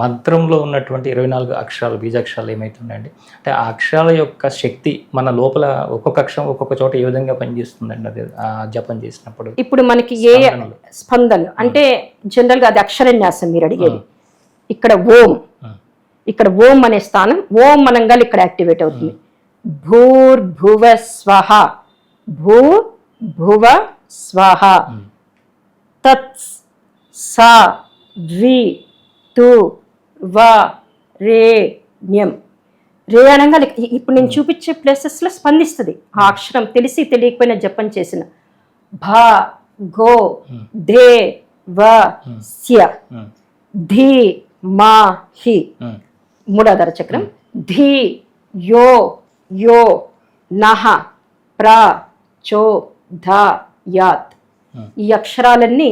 మంత్రంలో ఉన్నటువంటి ఇరవై నాలుగు అక్షరాలు బీజాక్షరాలు ఏమైతున్నాయండి అంటే ఆ అక్షరాల యొక్క శక్తి మన లోపల ఒక్కొక్క అక్షరం ఒక్కొక్క చోట ఏ విధంగా పనిచేస్తుందండి అది ఆ జపం చేసినప్పుడు? ఇప్పుడు మనకి ఏ స్పందనలు. స్పందనలు? అంటే జనరల్గా అది అక్షరన్యాసం మీరు అడిగేది. ఇక్కడ ఓం. ఇక్కడ ఓం అనే స్థానం ఓం అనంగా ఇక్కడ యాక్టివేట్ అవుతుంది. భూర్భువ స్వహ. భూ భువ స్వహ తత్ సా వి తు వ రే న్యం రే అనగా ఇప్పుడు నేను చూపించే ప్లేసెస్లో స్పందిస్తుంది. ఆ అక్షరం తెలిసి తెలియకపోయినా జపం చేసిన. భ గో దే వ స్య ధీ మా హి. మూడాధార చక్రం. ధీ యో యో నహ ప్ర చో ధ యాత్. ఈ అక్షరాలన్నీ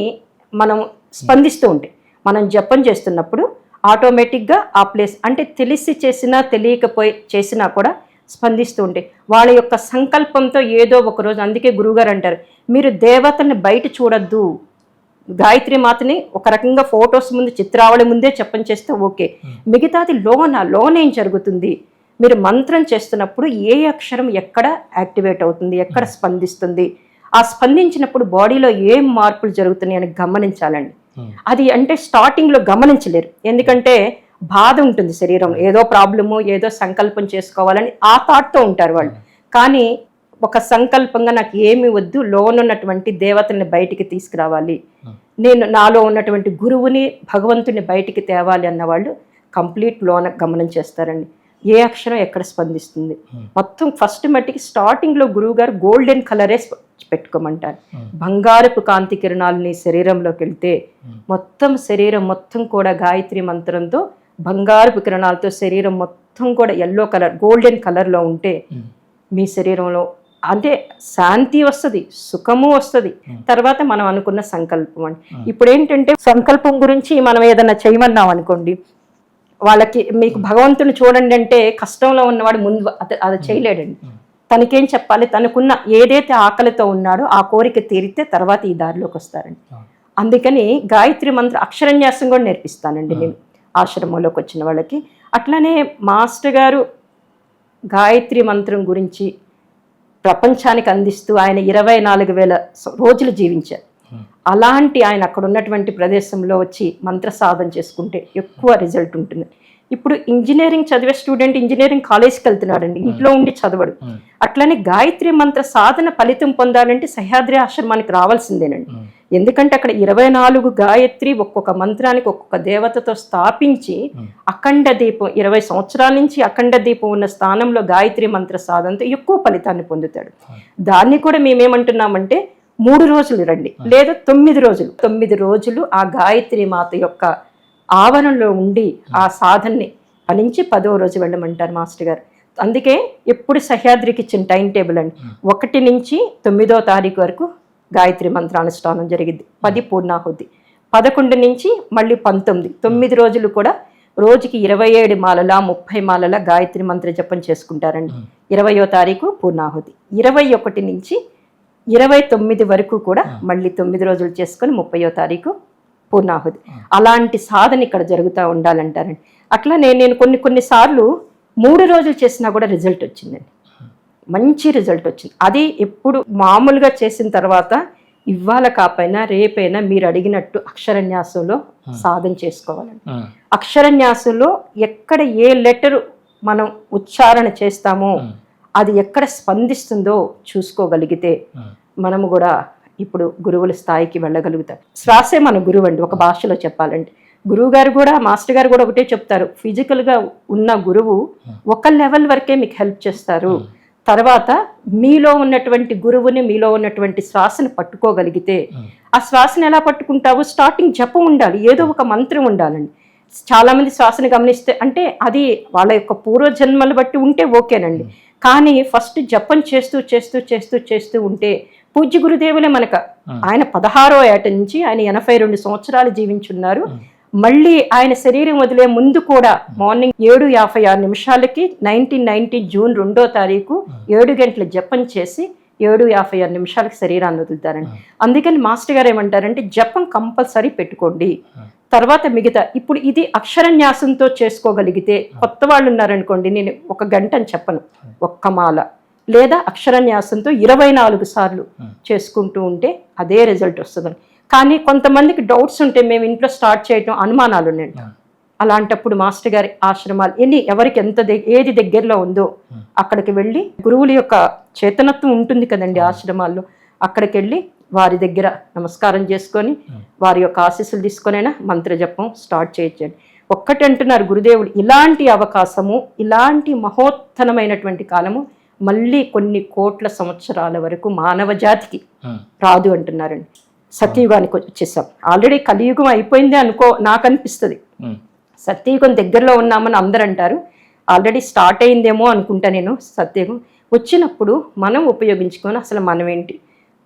మనం స్పందిస్తూ ఉంటాయి. మనం జపం చేస్తున్నప్పుడు ఆటోమేటిక్గా ఆ ప్లేస్ అంటే తెలిసి చేసినా తెలియకపోయి చేసినా కూడా స్పందిస్తూ ఉంటాయి వాళ్ళ యొక్క సంకల్పంతో ఏదో ఒక రోజు అందుకే గురువుగారు అంటారు మీరు దేవతల్ని బయట చూడొద్దు. గాయత్రి మాతని ఒక రకంగా ఫొటోస్ ముందు చిత్రావళి ముందే చెప్పని చేస్తే ఓకే. మిగతాది లోన లోన ఏం జరుగుతుంది? మీరు మంత్రం చేస్తున్నప్పుడు ఏ అక్షరం ఎక్కడ యాక్టివేట్ అవుతుంది? ఎక్కడ స్పందిస్తుంది? ఆ స్పందించినప్పుడు బాడీలో ఏం మార్పులు జరుగుతున్నాయి అని గమనించాలండి. అది అంటే స్టార్టింగ్లో గమనించలేరు. ఎందుకంటే బాధ ఉంటుంది శరీరం. ఏదో ప్రాబ్లము ఏదో సంకల్పం చేసుకోవాలని ఆ థాట్తో ఉంటారు వాళ్ళు. కానీ ఒక సంకల్పంగా నాకు ఏమి వద్దు లోనున్నటువంటి దేవతల్ని బయటికి తీసుకురావాలి. నేను నాలో ఉన్నటువంటి గురువుని భగవంతుని బయటికి తేవాలి అన్న వాళ్ళు కంప్లీట్ లోన గమనం చేస్తారండి ఏ అక్షరం ఎక్కడ స్పందిస్తుంది? మొత్తం ఫస్ట్ మట్టికి స్టార్టింగ్లో గురువు గారు గోల్డెన్ కలరే పెట్టుకోమంటారు. బంగారపు కాంతి కిరణాలని శరీరంలోకి వెళ్తే మొత్తం శరీరం మొత్తం కూడా గాయత్రి మంత్రంతో బంగారపు కిరణాలతో శరీరం మొత్తం కూడా ఎల్లో కలర్ గోల్డెన్ కలర్లో ఉంటే మీ శరీరంలో అంటే శాంతి వస్తుంది సుఖము వస్తుంది. తర్వాత మనం అనుకున్న సంకల్పం అని ఇప్పుడు ఏంటంటే సంకల్పం గురించి మనం ఏదైనా చేయమన్నాం అనుకోండి వాళ్ళకి మీకు భగవంతుని చూడండి అంటే కష్టంలో ఉన్నవాడు ముందు అది చేయలేడండి. తనకేం చెప్పాలి? తనకున్న ఏదైతే ఆకలితో ఉన్నాడో ఆ కోరిక తీరితే తర్వాత ఈ దారిలోకి వస్తారండి. అందుకని గాయత్రి మంత్ర అక్షరన్యాసం కూడా నేర్పిస్తానండి నేను ఆశ్రమంలోకి వచ్చిన వాళ్ళకి. అట్లనే మాస్టర్ గారు గాయత్రి మంత్రం గురించి ప్రపంచానికి అందిస్తూ ఆయన ఇరవై నాలుగు వేల రోజులు జీవించారు. అలాంటి ఆయన అక్కడ ఉన్నటువంటి ప్రదేశంలో వచ్చి మంత్ర సాధన చేసుకుంటే ఎక్కువ రిజల్ట్ ఉంటుంది. ఇప్పుడు ఇంజనీరింగ్ చదివే స్టూడెంట్ ఇంజనీరింగ్ కాలేజ్కి వెళ్తున్నాడండి. ఇంట్లో ఉండి చదవడు. ఉమ్, అట్లనే గాయత్రి మంత్ర సాధన ఫలితం పొందాలంటే సహ్యాద్రి ఆశ్రమానికి రావాల్సిందేనండి. ఉమ్, ఎందుకంటే అక్కడ ఇరవై నాలుగు గాయత్రి ఒక్కొక్క మంత్రానికి ఒక్కొక్క దేవతతో స్థాపించి అఖండ దీపం ఇరవై సంవత్సరాల నుంచి అఖండ దీపం ఉన్న స్థానంలో గాయత్రి మంత్ర సాధనతో ఎక్కువ ఫలితాన్ని పొందుతాడు. దాన్ని కూడా మేమేమంటున్నామంటే మూడు రోజులు రండి. లేదా తొమ్మిది రోజులు. తొమ్మిది రోజులు ఆ గాయత్రి మాత యొక్క ఆవరణలో ఉండి ఆ సాధనని ఫలించి పదో రోజు వెళ్ళమంటారు మాస్టర్ గారు. అందుకే ఎప్పుడు సహ్యాద్రికి ఇచ్చిన టైం టేబుల్ అండి. ఒకటి నుంచి తొమ్మిదో తారీఖు వరకు గాయత్రి మంత్రానుష్ఠానం జరిగింది. పది పూర్ణాహుతి పదకొండు నుంచి మళ్ళీ పంతొమ్మిది. తొమ్మిది రోజులు కూడా రోజుకి ఇరవై ఏడు మాలల ముప్పై మాలల గాయత్రి మంత్ర జపం చేసుకుంటారండి. ఇరవయో తారీఖు పూర్ణాహుతి ఇరవై ఒకటి నుంచి ఇరవై తొమ్మిది వరకు కూడా మళ్ళీ తొమ్మిది రోజులు చేసుకొని ముప్పయో తారీఖు పూర్ణాహుతి. అలాంటి సాధన ఇక్కడ జరుగుతూ ఉండాలంటారండి. అట్లా నేను నేను కొన్ని కొన్ని సార్లు మూడు రోజులు చేసినా కూడా రిజల్ట్ వచ్చిందండి. మంచి రిజల్ట్ వచ్చింది. అది ఎప్పుడు మామూలుగా చేసిన తర్వాత ఇవాళ కాపైనా రేపైనా మీరు అడిగినట్టు అక్షరన్యాసంలో సాధన చేసుకోవాలండి. అక్షరన్యాసంలో ఎక్కడ ఏ లెటర్ మనం ఉచ్చారణ చేస్తామో అది ఎక్కడ స్పందిస్తుందో చూసుకోగలిగితే మనము కూడా ఇప్పుడు గురువుల స్థాయికి వెళ్ళగలుగుతాం. శ్వాసే మన గురువు అండి ఒక భాషలో చెప్పాలంటే. గురువు గారు కూడా మాస్టర్ గారు కూడా ఒకటే చెప్తారు. ఫిజికల్గా ఉన్న గురువు ఒక లెవెల్ వరకే మీకు హెల్ప్ చేస్తారు. తర్వాత మీలో ఉన్నటువంటి గురువుని మీలో ఉన్నటువంటి శ్వాసను పట్టుకోగలిగితే ఆ శ్వాసను ఎలా పట్టుకుంటావు? స్టార్టింగ్ జపం ఉండాలి ఏదో ఒక మంత్రం ఉండాలండి. చాలా మంది శ్వాసను గమనిస్తే అంటే అది వాళ్ళ యొక్క పూర్వజన్మలు బట్టి ఉంటే ఓకేనండి. కానీ ఫస్ట్ జపం చేస్తూ చేస్తూ చేస్తూ చేస్తూ ఉంటే పూజ్య గురుదేవులే మనక. ఆయన పదహారో ఏట నుంచి ఆయన ఎనభై రెండు సంవత్సరాలు జీవించున్నారు. మళ్ళీ ఆయన శరీరం వదిలే ముందు కూడా మార్నింగ్ ఏడు యాభై ఆరు నిమిషాలకి నైన్టీన్ నైన్టీ జూన్ రెండో తారీఖు ఏడు గంటల జపం చేసి ఏడు యాభై ఆరు నిమిషాలకి శరీరాన్ని వదులుతారండి. అందుకని మాస్టర్ గారు ఏమంటారంటే జపం కంపల్సరీ పెట్టుకోండి. తర్వాత మిగతా ఇప్పుడు ఇది అక్షరన్యాసంతో చేసుకోగలిగితే కొత్త వాళ్ళు ఉన్నారనుకోండి నేను ఒక గంట అని చెప్పను ఒక్క మాల. లేదా అక్షరన్యాసంతో ఇరవై నాలుగు సార్లు చేసుకుంటూ ఉంటే అదే రిజల్ట్ వస్తుంది కానీ కొంతమందికి డౌట్స్ ఉంటే మేము ఇంట్లో స్టార్ట్ చేయటం అనుమానాలు ఉన్నాయండి అలాంటప్పుడు మాస్టర్ గారి ఆశ్రమాలు ఎన్ని ఎవరికి ఎంత ఏది దగ్గరలో ఉందో అక్కడికి వెళ్ళి గురువుల యొక్క చేతనత్వం ఉంటుంది కదండి ఆశ్రమాల్లో. అక్కడికి వెళ్ళి వారి దగ్గర నమస్కారం చేసుకొని వారి యొక్క ఆశీస్సులు తీసుకొనైనా మంత్ర జపం స్టార్ట్ చేయొచ్చండి. ఒక్కటి అంటున్నారు గురుదేవుడు ఇలాంటి అవకాశము ఇలాంటి మహోత్తరమైనటువంటి కాలము మళ్ళీ కొన్ని కోట్ల సంవత్సరాల వరకు మానవ జాతికి రాదు అంటున్నారండి. సత్యయుగానికి వచ్చేసాం. ఆల్రెడీ కలియుగం అయిపోయింది అనుకో నాకు అనిపిస్తుంది. సత్యయుగం దగ్గరలో ఉన్నామని అందరు అంటారు. ఆల్రెడీ స్టార్ట్ అయిందేమో అనుకుంటా నేను సత్యయుగం వచ్చినప్పుడు మనం ఉపయోగించుకొని అసలు మనం ఏంటి?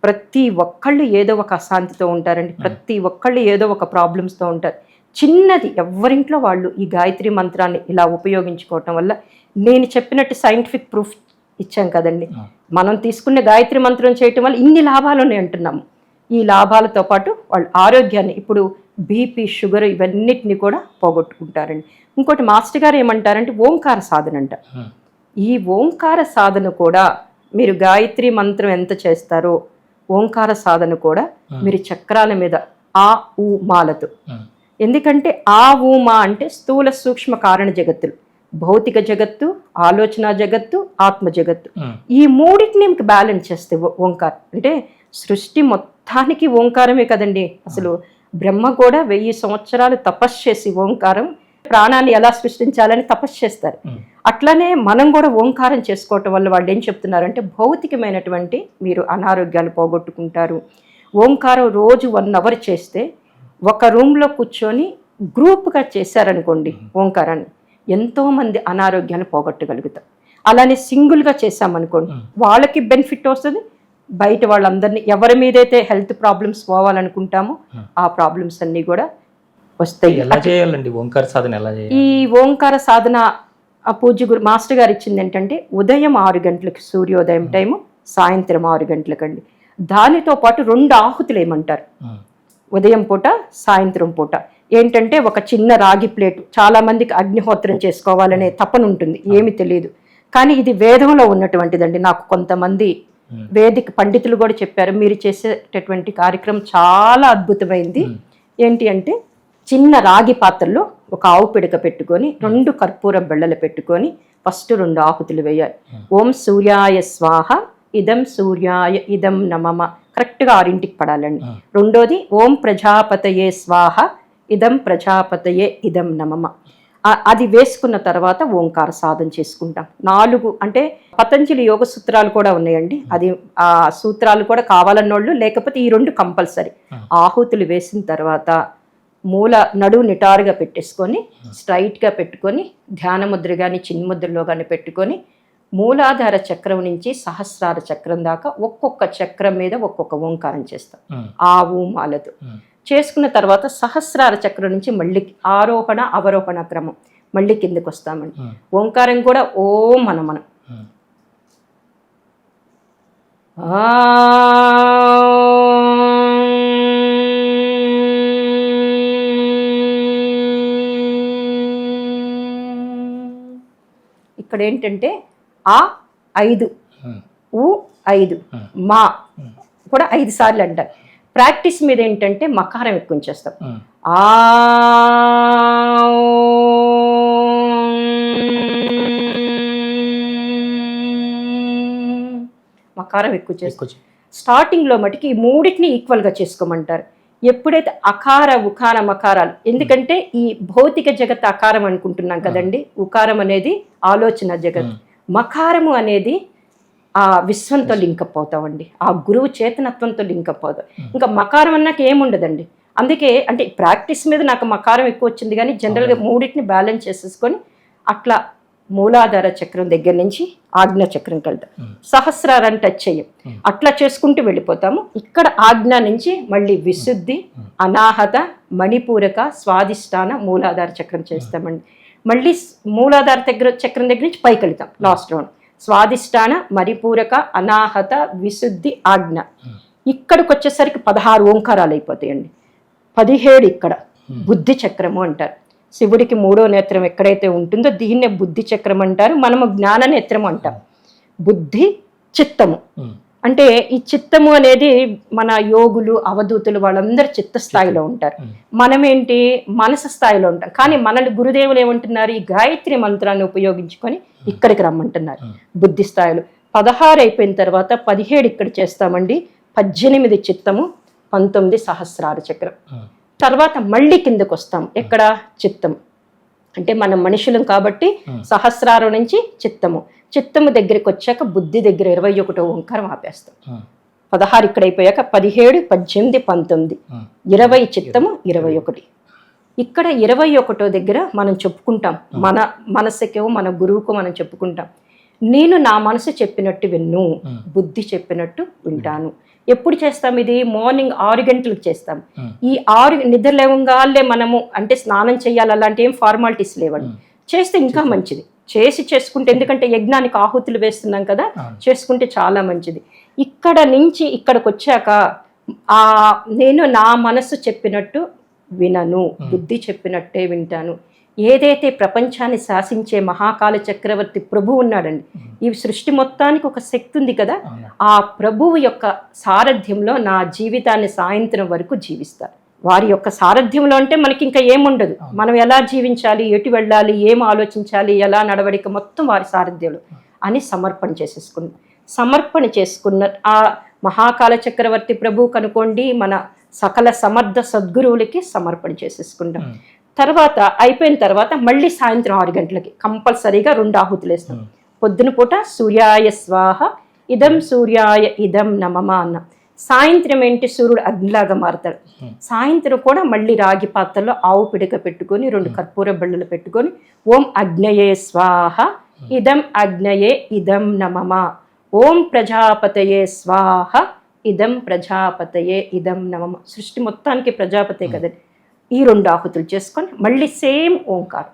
ప్రతి ఒక్కళ్ళు ఏదో ఒక అశాంతితో ఉంటారండి. ప్రతి ఒక్కళ్ళు ఏదో ఒక ప్రాబ్లమ్స్తో ఉంటారు. చిన్నది ఎవరింట్లో వాళ్ళు ఈ గాయత్రి మంత్రాన్ని ఇలా ఉపయోగించుకోవటం వల్ల నేను చెప్పినట్టు సైంటిఫిక్ ప్రూఫ్ ఇచ్చాం కదండి. మనం తీసుకునే గాయత్రి మంత్రం చేయటం వల్ల ఇన్ని లాభాలు ఉన్నాయి అంటున్నాము. ఈ లాభాలతో పాటు వాళ్ళ ఆరోగ్యాన్ని ఇప్పుడు బీపీ షుగర్ ఇవన్నిటిని కూడా పోగొట్టుకుంటారండి. ఇంకోటి మాస్టర్ గారు ఏమంటారంటే ఓంకార సాధన అంట. ఈ ఓంకార సాధన కూడా మీరు గాయత్రి మంత్రం ఎంత చేస్తారో ఓంకార సాధన కూడా మీరు చక్రాల మీద ఆ ఊ మాలతో. ఎందుకంటే ఆ ఊ మా అంటే స్థూల సూక్ష్మ కారణ జగత్తులు. భౌతిక జగత్తు ఆలోచన జగత్తు ఆత్మ జగత్తు. ఈ మూడింటిని మీకు బ్యాలెన్స్ చేస్తే ఓంకారం. అంటే సృష్టి మొత్తానికి ఓంకారమే కదండి. అసలు బ్రహ్మ కూడా వెయ్యి సంవత్సరాలు తపస్సు చేసి ఓంకారం ప్రాణాన్ని ఎలా సృష్టించాలని తపస్సు చేస్తారు. అట్లనే మనం కూడా ఓంకారం చేసుకోవటం వల్ల వాళ్ళు ఏం చెప్తున్నారంటే భౌతికమైనటువంటి మీరు అనారోగ్యాలు పోగొట్టుకుంటారు. ఓంకారం రోజు వన్ అవర్ చేస్తే ఒక రూమ్లో కూర్చొని గ్రూప్గా చేశారనుకోండి ఓంకారాన్ని. ఎంతోమంది అనారోగ్యాన్ని పోగొట్టగలుగుతాం. అలానే సింగిల్గా చేశామనుకోండి వాళ్ళకి బెనిఫిట్ వస్తుంది. బయట వాళ్ళందరినీ ఎవరి మీదైతే హెల్త్ ప్రాబ్లమ్స్ పోవాలనుకుంటామో ఆ ప్రాబ్లమ్స్ అన్నీ కూడా వస్తాయి. ఎలా చేయాలండి? ఓంకార సాధన ఎలా చేయాలి? ఈ ఓంకార సాధన ఆ పూజ్య గురు మాస్టర్ గారు ఇచ్చింది ఏంటంటే ఉదయం ఆరు గంటలకు సూర్యోదయం టైము సాయంత్రం ఆరు గంటలకండి. దానితో పాటు రెండు ఆహుతులు ఏమంటారు? ఉదయం పూట సాయంత్రం పూట. ఏంటంటే ఒక చిన్న రాగి ప్లేట్. చాలా మందికి అగ్నిహోత్రం చేసుకోవాలనే తపన ఉంటుంది. ఏమి తెలియదు. కానీ ఇది వేదంలో ఉన్నటువంటిదండి. నాకు కొంతమంది. వేదిక పండితులు కూడా చెప్పారు. మీరు చేసేటటువంటి కార్యక్రమం చాలా అద్భుతమైంది. ఏంటి అంటే చిన్న రాగి పాత్రలో ఒక ఆవు పిడక పెట్టుకొని రెండు కర్పూరం బెళ్ళలు పెట్టుకొని ఫస్ట్ రెండు ఆహుతులు వేయాలి. ఓం సూర్యాయ స్వాహ ఇదం సూర్యాయ ఇదం నమమ. కరెక్ట్గా ఆరింటికి పడాలండి. రెండోది ఓం ప్రజాపతయే స్వాహ ఇదం ప్రజాపతయే ఇదం నమమ. అది వేసుకున్న తర్వాత ఓంకార సాధన చేసుకుంటాం. నాలుగు అంటే పతంజలి యోగ సూత్రాలు కూడా ఉన్నాయండి. అది ఆ సూత్రాలు కూడా కావాలన్నోళ్ళు లేకపోతే ఈ రెండు కంపల్సరీ. ఆహుతులు వేసిన తర్వాత మూల నడువు నిటారుగా పెట్టేసుకొని స్ట్రైట్గా పెట్టుకొని ధ్యాన ముద్ర కానీ చిన్ముద్రలో కానీ పెట్టుకొని మూలాధార చక్రం నుంచి సహస్రార చక్రం దాకా ఒక్కొక్క చక్రం మీద ఒక్కొక్క ఓంకారం చేస్తాం. ఆ ఊమాలతో చేసుకున్న తర్వాత సహస్రార చక్రం నుంచి మళ్ళీ ఆరోహణ అవరోహణ క్రమం. మళ్ళీ కిందకి వస్తామండి. ఓంకారం కూడా ఓం మన మనం. ఇక్కడ ఏంటంటే ఆ ఐదు. ఊ ఐదు. మా. కూడా ఐదు సార్లు అంటారు. ప్రాక్టీస్ మీద ఏంటంటే మకారం ఎక్కువ చేస్తాం ఆ మకారం ఎక్కువ చేస్తాం స్టార్టింగ్లో మటుకి ఈ మూడింటిని ఈక్వల్గా చేసుకోమంటారు. ఎప్పుడైతే అకార ఉకార మకారాలు ఎందుకంటే ఈ భౌతిక జగత్ అకారం అనుకుంటున్నాం కదండి. ఉకారం అనేది ఆలోచన జగత్. మకారము అనేది ఆ విశ్వంతో లింకప్ అవుతామండి ఆ గురువు చేతనత్వంతో లింకప్ అవుతాం ఇంకా మకారం అన్నాక ఏముండదండి. అందుకే అంటే ప్రాక్టీస్ మీద నాకు మకారం ఎక్కువ వచ్చింది కానీ జనరల్గా మూడింటిని బ్యాలెన్స్ చేసేసుకొని అట్లా మూలాధార చక్రం దగ్గర నుంచి ఆజ్ఞ చక్రంకి వెళ్తాం సహస్రారాన్ని టచ్ చెయ్యం. అట్లా చేసుకుంటూ వెళ్ళిపోతాము. ఇక్కడ ఆజ్ఞ నుంచి మళ్ళీ విశుద్ధి అనాహత మణిపూరక స్వాదిష్టాన మూలాధార చక్రం చేస్తామండి. మళ్ళీ మూలాధార దగ్గర చక్రం దగ్గర నుంచి పైకి వెళ్తాం లాస్ట్ రౌండ్. స్వాదిష్టాన మణిపూరక అనాహత విశుద్ధి ఆజ్ఞ. ఇక్కడికి వచ్చేసరికి పదహారు ఓంకారాలు అయిపోతాయండి పదిహేడు ఇక్కడ. బుద్ధి చక్రము అంటారు. శివుడికి మూడో నేత్రం ఎక్కడైతే ఉంటుందో దీన్నే బుద్ధి చక్రం అంటారు మనము జ్ఞాన నేత్రం అంటాం. బుద్ధి చిత్తము. అంటే ఈ చిత్తము అనేది మన యోగులు అవధూతులు వాళ్ళందరూ చిత్త. స్థాయిలో ఉంటారు. ఉమ్. మనం ఏంటి మనసు స్థాయిలో ఉంటాం. కానీ మనల్ని గురుదేవులు ఏమంటున్నారు? ఈ గాయత్రి మంత్రాన్ని ఉపయోగించుకొని ఇక్కడికి రమ్మంటున్నారు. బుద్ధి స్థాయిలో. పదహారు అయిపోయిన తర్వాత పదిహేడు ఇక్కడ చేస్తామండి. పద్దెనిమిది చిత్తము పంతొమ్మిది సహస్రార చక్రం. తర్వాత మళ్ళీ కిందకు వస్తాం ఎక్కడ చిత్తం. అంటే మనం మనుషులం కాబట్టి. సహస్రారం నుంచి చిత్తము. చిత్తము దగ్గరికి వచ్చాక బుద్ధి దగ్గర ఇరవై ఒకటో ఓంకారం ఆపేస్తాం. పదహారు ఇక్కడ అయిపోయాక పదిహేడు పద్దెనిమిది పంతొమ్మిది. ఇరవై చిత్తము ఇరవై ఒకటి. ఇక్కడ ఇరవై ఒకటో దగ్గర మనం చెప్పుకుంటాం. మన మనసుకేమో మన గురువుకు మనం చెప్పుకుంటాం. నేను నా మనసు చెప్పినట్టు విన్ను. బుద్ధి చెప్పినట్టు వింటాను. ఎప్పుడు చేస్తాం ఇది? మార్నింగ్ ఆరు గంటలకు చేస్తాం. ఈ ఆరు నిద్ర లేవంగాలే మనము అంటే స్నానం చేయాలి అలాంటి ఏం ఫార్మాలిటీస్ లేవండి. చేస్తే ఇంకా మంచిది. చేసి చేసుకుంటే ఎందుకంటే యజ్ఞానికి ఆహుతులు వేస్తున్నాం కదా. చేసుకుంటే చాలా మంచిది. ఇక్కడ నుంచి ఇక్కడికి వచ్చాక ఆ నేను నా మనసు చెప్పినట్టు వినను బుద్ధి చెప్పినట్టే వింటాను. ఏదైతే ప్రపంచాన్ని శాసించే మహాకాల చక్రవర్తి ప్రభు ఉన్నాడండి ఈ సృష్టి మొత్తానికి ఒక శక్తి ఉంది కదా. ఆ ప్రభువు యొక్క సారథ్యంలో నా జీవితాన్ని సాయంత్రం వరకు జీవిస్తారు వారి యొక్క సారథ్యంలో అంటే మనకి ఇంకా ఏముండదు. మనం ఎలా జీవించాలి ఎటు వెళ్ళాలి ఏం ఆలోచించాలి ఎలా నడవడిక మొత్తం వారి సారథ్యంలో అని సమర్పణ చేసేసుకున్నాం. సమర్పణ చేసుకున్న ఆ మహాకాల చక్రవర్తి ప్రభు కనుకోండి మన సకల సమర్థ సద్గురువులకి సమర్పణ చేసేసుకుంటాం తర్వాత అయిపోయిన తర్వాత మళ్ళీ సాయంత్రం ఆరు గంటలకి కంపల్సరీగా రెండు ఆహుతులు వేస్తాం. పొద్దున పూట సూర్యాయ స్వాహ ఇదం సూర్యాయ ఇదం నమమ అన్న. సాయంత్రం ఏంటి? సూర్యుడు అగ్నిలాగా మారుతాడు. సాయంత్రం కూడా మళ్ళీ రాగి పాత్రలో ఆవు పిడక పెట్టుకొని రెండు కర్పూర బళ్ళలు పెట్టుకొని ఓం అగ్నయే స్వాహ ఇదం అగ్నయే ఇదం నమమ. ఓం ప్రజాపతయే స్వాహ ఇదం ప్రజాపతయే ఇదం నమమ. సృష్టి మొత్తానికి ప్రజాపతే కదండి. ఈ రెండు ఆహుతులు చేసుకొని మళ్ళీ సేమ్ ఓంకారం.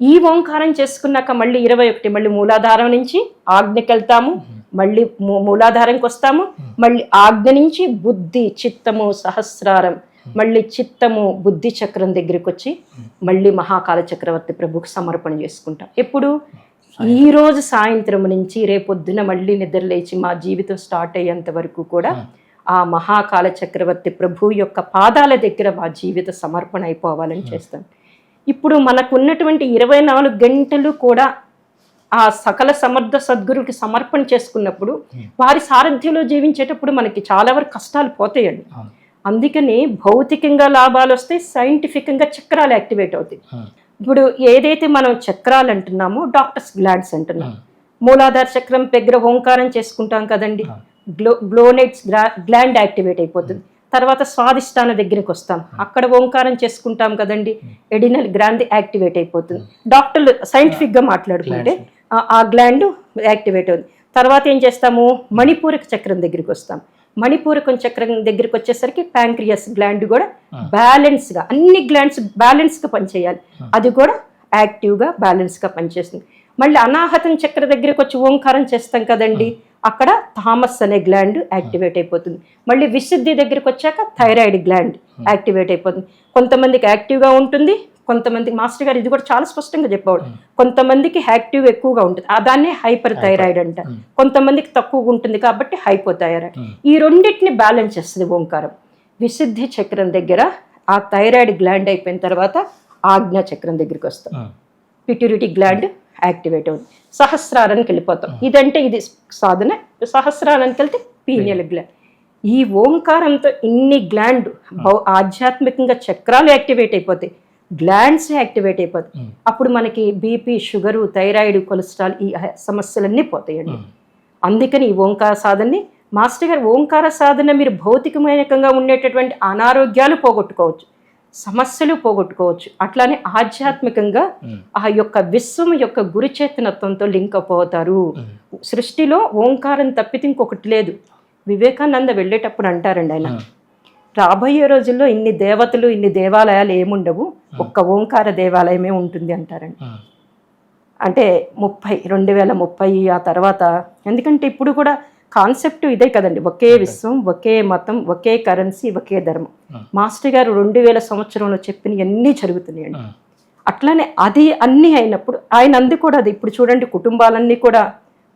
ఈ ఓంకారం చేసుకున్నాక మళ్ళీ ఇరవై ఒకటి మళ్ళీ మూలాధారం నుంచి ఆజ్ఞకి వెళ్తాము మళ్ళీ మూలాధారంకి వస్తాము మళ్ళీ ఆజ్ఞ నుంచి బుద్ధి చిత్తము సహస్రారం మళ్ళీ చిత్తము బుద్ధి చక్రం దగ్గరికి వచ్చి మళ్ళీ మహాకాల చక్రవర్తి ప్రభుకు సమర్పణ చేసుకుంటాం. ఎప్పుడు? ఈ రోజు సాయంత్రం నుంచి రేపొద్దున మళ్ళీ నిద్ర లేచి మా జీవితం స్టార్ట్ అయ్యేంత వరకు కూడా ఆ మహాకాల చక్రవర్తి ప్రభు యొక్క పాదాల దగ్గర మా జీవిత సమర్పణ అయిపోవాలని చేస్తాం ఇప్పుడు మనకున్నటువంటి ఇరవై నాలుగు గంటలు కూడా ఆ సకల సమర్థ సద్గురుకి సమర్పణ చేసుకున్నప్పుడు వారి సారథ్యంలో జీవించేటప్పుడు మనకి చాలా వరకు కష్టాలు పోతాయండి. అవును. అందుకని భౌతికంగా లాభాలు వస్తే సైంటిఫికంగా చక్రాలు యాక్టివేట్ అవుతాయి. ఇప్పుడు ఏదైతే మనం చక్రాలు అంటున్నామో డాక్టర్స్ గ్లాండ్స్ అంటున్నాం. మూలాధార చక్రం దగ్గర ఓంకారం చేసుకుంటాం కదండి. గ్లో గ్లోనైట్స్ గ్లాండ్ యాక్టివేట్ అయిపోతుంది. తర్వాత స్వాదిష్టాన దగ్గరికి వస్తాం. అక్కడ ఓంకారం చేసుకుంటాం కదండి. ఎడినల్ గ్లాండ్ యాక్టివేట్ అయిపోతుంది. డాక్టర్లు సైంటిఫిక్గా మాట్లాడుకుంటే ఆ- గ్లాండ్ యాక్టివేట్ అవుతుంది. తర్వాత ఏం చేస్తాము? మణిపూరక చక్రం దగ్గరికి వస్తాం. మణిపూరకం చక్రం దగ్గరికి వచ్చేసరికి ప్యాంక్రియాస్ గ్లాండ్ కూడా బ్యాలెన్స్గా అన్ని గ్లాండ్స్ బ్యాలెన్స్గా పనిచేయాలి అది కూడా యాక్టివ్గా బ్యాలెన్స్గా పనిచేస్తుంది. మళ్ళీ అనాహతం చక్ర దగ్గరికి వచ్చి ఓంకారం చేస్తాం కదండి. అక్కడ థామస్ అనే గ్లాండ్ యాక్టివేట్ అయిపోతుంది. మళ్ళీ విశుద్ధి దగ్గరికి వచ్చాక థైరాయిడ్ గ్లాండ్ యాక్టివేట్ అయిపోతుంది. కొంతమందికి యాక్టివ్గా ఉంటుంది కొంతమందికి మాస్టర్ గారు ఇది కూడా చాలా స్పష్టంగా చెప్పాడు కొంతమందికి యాక్టివ్ ఎక్కువగా ఉంటుంది. ఆ దాన్నే హైపర్ థైరాయిడ్ అంట. కొంతమందికి తక్కువగా ఉంటుంది కాబట్టి హైపో థైరాయిడ్ ఈ రెండింటిని బ్యాలెన్స్ చేస్తుంది ఓంకారం. విశుద్ధి చక్రం దగ్గర ఆ థైరాయిడ్ గ్లాండ్ అయిపోయిన తర్వాత ఆజ్ఞా చక్రం దగ్గరికి వస్తాం పిట్యూరిటీ గ్లాండ్ యాక్టివేట్ అవుతుంది సహస్రారానికి వెళ్ళిపోతాం. ఇదంటే ఇది సాధన. సహస్రారానికి వెళ్తే పీనియల్ గ్లాండ్ ఈ ఓంకారంతో ఇన్ని గ్లాండ్ ఆధ్యాత్మికంగా చక్రాలు యాక్టివేట్ అయిపోతాయి. గ్లాండ్స్ యాక్టివేట్ అయిపోతాయి. అప్పుడు మనకి బీపీ షుగరు థైరాయిడ్ కొలెస్ట్రాల్ ఈ సమస్యలన్నీ పోతాయండి. అందుకని ఈ ఓంకార సాధనని మాస్టర్ గారు ఓంకార సాధన మీరు భౌతికమైనకంగా ఉండేటటువంటి అనారోగ్యాలు పోగొట్టుకోవచ్చు. సమస్యలు పోగొట్టుకోవచ్చు. అట్లానే ఆధ్యాత్మికంగా ఆ యొక్క విశ్వం యొక్క గురుచేతనత్వంతో లింక్ అప్ అవుతారు సృష్టిలో ఓంకారం తప్పితే ఇంకొకటి లేదు. వివేకానంద వెళ్ళేటప్పుడు అంటారండి ఆయన. రాబోయే రోజుల్లో ఇన్ని దేవతలు ఇన్ని దేవాలయాలు ఏముండవు. ఒక్క ఓంకార దేవాలయమే ఉంటుంది అంటారండి. అంటే ముప్పై రెండు వేల ముప్పై ఆ తర్వాత. ఎందుకంటే ఇప్పుడు కూడా కాన్సెప్ట్ ఇదే కదండి. ఒకే విశ్వం ఒకే మతం ఒకే కరెన్సీ ఒకే ధర్మం. మాస్టర్ గారు రెండు వేల సంవత్సరంలో చెప్పిన అన్నీ జరుగుతున్నాయండి? అట్లానే అది అన్నీ అయినప్పుడు ఆయన అంది కూడా అది. ఇప్పుడు చూడండి కుటుంబాలన్నీ కూడా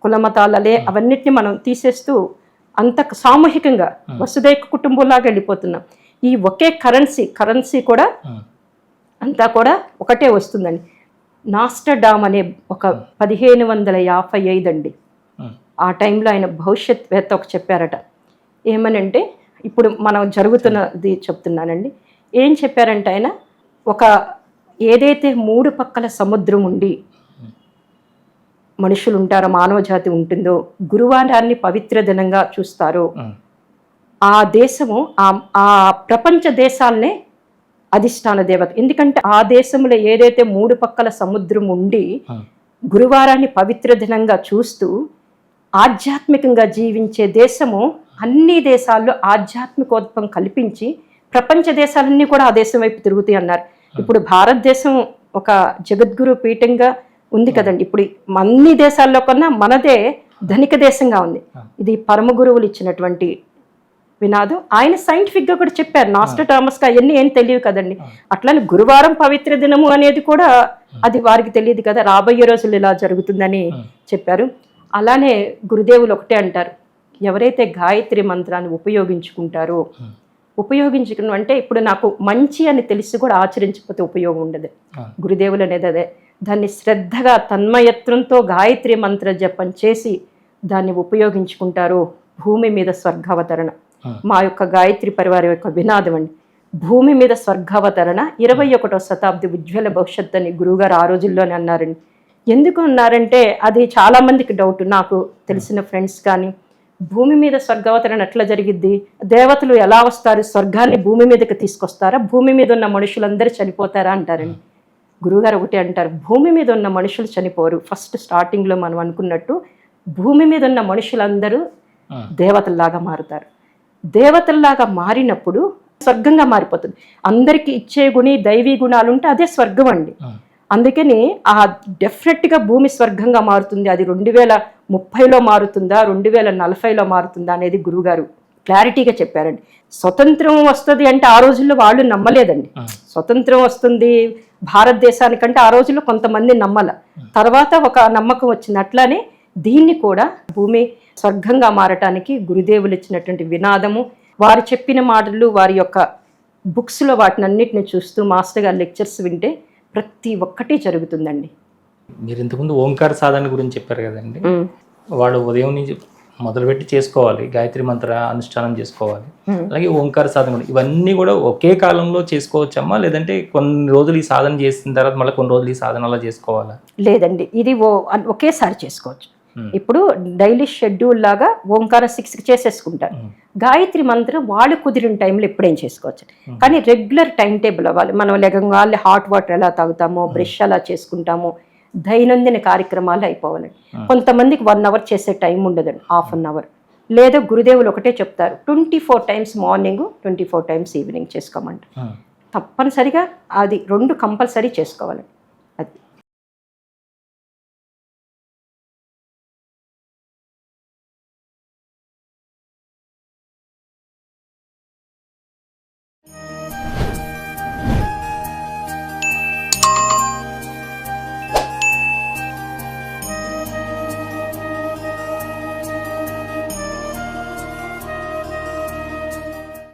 కులమతాలలే అవన్నిటిని మనం తీసేస్తూ అంత సామూహికంగా వసుదైక కుటుంబంలాగా వెళ్ళిపోతున్నాం. ఈ ఒకే కరెన్సీ కరెన్సీ కూడా అంతా కూడా ఒకటే వస్తుందండి. నాస్టర్డామ్ అనే ఒక పదిహేను వందల యాభై ఐదు అండి. ఆ టైంలో ఆయన భవిష్యత్ వేత్త ఒక చెప్పారట. ఏమనంటే ఇప్పుడు మనం జరుగుతున్నది చెప్తున్నానండి. ఏం చెప్పారంటే ఆయన ఒక ఏదైతే మూడు పక్కల సముద్రం ఉండి మనుషులు ఉంటారో మానవ జాతి ఉంటుందో గురువారాన్ని పవిత్ర దినంగా చూస్తారో ఆ. దేశము ఆ ఆ ప్రపంచ దేశాలనే అధిష్టాన దేవత. ఎందుకంటే ఆ దేశంలో ఏదైతే మూడు పక్కల సముద్రం ఉండి గురువారాన్ని పవిత్ర దినంగా చూస్తూ ఆధ్యాత్మికంగా జీవించే దేశము అన్ని దేశాల్లో ఆధ్యాత్మికోద్భవం కల్పించి ప్రపంచ దేశాలన్నీ కూడా ఆ దేశం వైపు తిరుగుతాయి అన్నారు. ఇప్పుడు భారతదేశం ఒక జగద్గురు పీఠంగా ఉంది కదండి. ఇప్పుడు అన్ని దేశాల్లో కన్నా మనదే ధనిక దేశంగా ఉంది. ఇది పరమ గురువులు ఇచ్చినటువంటి వినాదం. ఆయన సైంటిఫిక్గా కూడా చెప్పారు. నాస్టర్ థామస్కి అవన్నీ ఏం తెలియదు కదండి. అట్లానే గురువారం పవిత్ర దినము అనేది కూడా అది వారికి తెలియదు కదా. రాబోయే రోజులు ఇలా జరుగుతుందని చెప్పారు. అలానే గురుదేవులు ఒకటే అంటారు. ఎవరైతే గాయత్రి మంత్రాన్ని ఉపయోగించుకుంటారో ఉపయోగించుకున్న అంటే ఇప్పుడు నాకు మంచి అని తెలిసి కూడా ఆచరించకపోతే ఉపయోగం ఉండదు. గురుదేవులు అనేది అదే. దాన్ని శ్రద్ధగా తన్మయత్వంతో గాయత్రి మంత్ర జపం చేసి దాన్ని ఉపయోగించుకుంటారు భూమి మీద స్వర్గావతరణ. మా యొక్క గాయత్రి పరివారం యొక్క వినాదం అండి. భూమి మీద స్వర్గావతరణ ఇరవై ఒకటో శతాబ్ది ఉజ్వల భవిష్యత్ అని గురువుగారు ఆ రోజుల్లోనే అన్నారండి. ఎందుకు అన్నారంటే అది చాలా మందికి డౌట్ నాకు తెలిసిన ఫ్రెండ్స్ కానీ భూమి మీద స్వర్గావతరణ ఎట్లా జరిగిద్ది? దేవతలు ఎలా వస్తారు? స్వర్గాన్ని భూమి మీదకి తీసుకొస్తారా? భూమి మీద ఉన్న మనుషులందరూ చనిపోతారా అంటారండి. గురువుగారు ఒకటే అంటారు భూమి మీద ఉన్న మనుషులు చనిపోరు. ఫస్ట్ స్టార్టింగ్లో మనం అనుకున్నట్టు భూమి మీద ఉన్న మనుషులందరూ దేవతల్లాగా మారుతారు. దేవతల్లాగా మారినప్పుడు స్వర్గంగా మారిపోతుంది. అందరికీ ఇచ్చే గుణి దైవీ గుణాలు ఉంటే అదే స్వర్గం అండి. అందుకని ఆ డెఫినెట్గా భూమి స్వర్గంగా మారుతుంది. అది రెండు వేల ముప్పైలో మారుతుందా? రెండు వేల నలభైలో మారుతుందా? అనేది గురువుగారు క్లారిటీగా చెప్పారండి. స్వతంత్రం వస్తుంది అంటే ఆ రోజుల్లో వాళ్ళు నమ్మలేదండి. స్వతంత్రం వస్తుంది భారతదేశానికంటే ఆ రోజుల్లో కొంతమంది నమ్మల. తర్వాత ఒక నమ్మకం వచ్చింది. అట్లానే దీన్ని కూడా భూమి స్వర్గంగా మారటానికి గురుదేవులు ఇచ్చినటువంటి వినాదము వారు చెప్పిన మాటలు వారి యొక్క బుక్స్లో వాటిని అన్నిటిని చూస్తూ మాస్టర్ గారి లెక్చర్స్ వింటే ప్రతి ఒక్కటి జరుగుతుందండి. మీరు ఇంతకుముందు ఓంకార సాధన గురించి చెప్పారు కదండి. వాడు ఉదయం నుంచి మొదలుపెట్టి చేసుకోవాలి గాయత్రి మంత్ర అనుష్ఠానం చేసుకోవాలి. అలాగే ఓంకార సాధన కూడా. ఇవన్నీ కూడా ఒకే కాలంలో చేసుకోవచ్చమ్మా? లేదంటే కొన్ని రోజులు ఈ సాధన చేసిన తర్వాత మళ్ళీ కొన్ని రోజులు ఈ సాధన అలా చేసుకోవాలా? లేదండి. ఇది ఒకేసారి చేసుకోవచ్చు. ఇప్పుడు డైలీ షెడ్యూల్ లాగా ఓంకార సిక్స్కి చేసేసుకుంటారు. ఉమ్. గాయత్రి మంత్రం వాళ్ళు కుదిరిన టైంలో ఎప్పుడేం చేసుకోవచ్చు? కానీ రెగ్యులర్ టైం టేబుల్ అవ్వాలి. మనం లెగంగానే హాట్ వాటర్ ఎలా తాగుతామో బ్రష్ ఎలా చేసుకుంటామో దైనందిన కార్యక్రమాలు అయిపోవాలండి కొంతమందికి వన్ అవర్ చేసే టైం ఉండదండి హాఫ్ అన్ అవర్ లేదా గురుదేవులు ఒకటే చెప్తారు twenty four times morning twenty four times evening చేసుకోమంటారు. తప్పనిసరిగా అది రెండు కంపల్సరీ చేసుకోవాలండి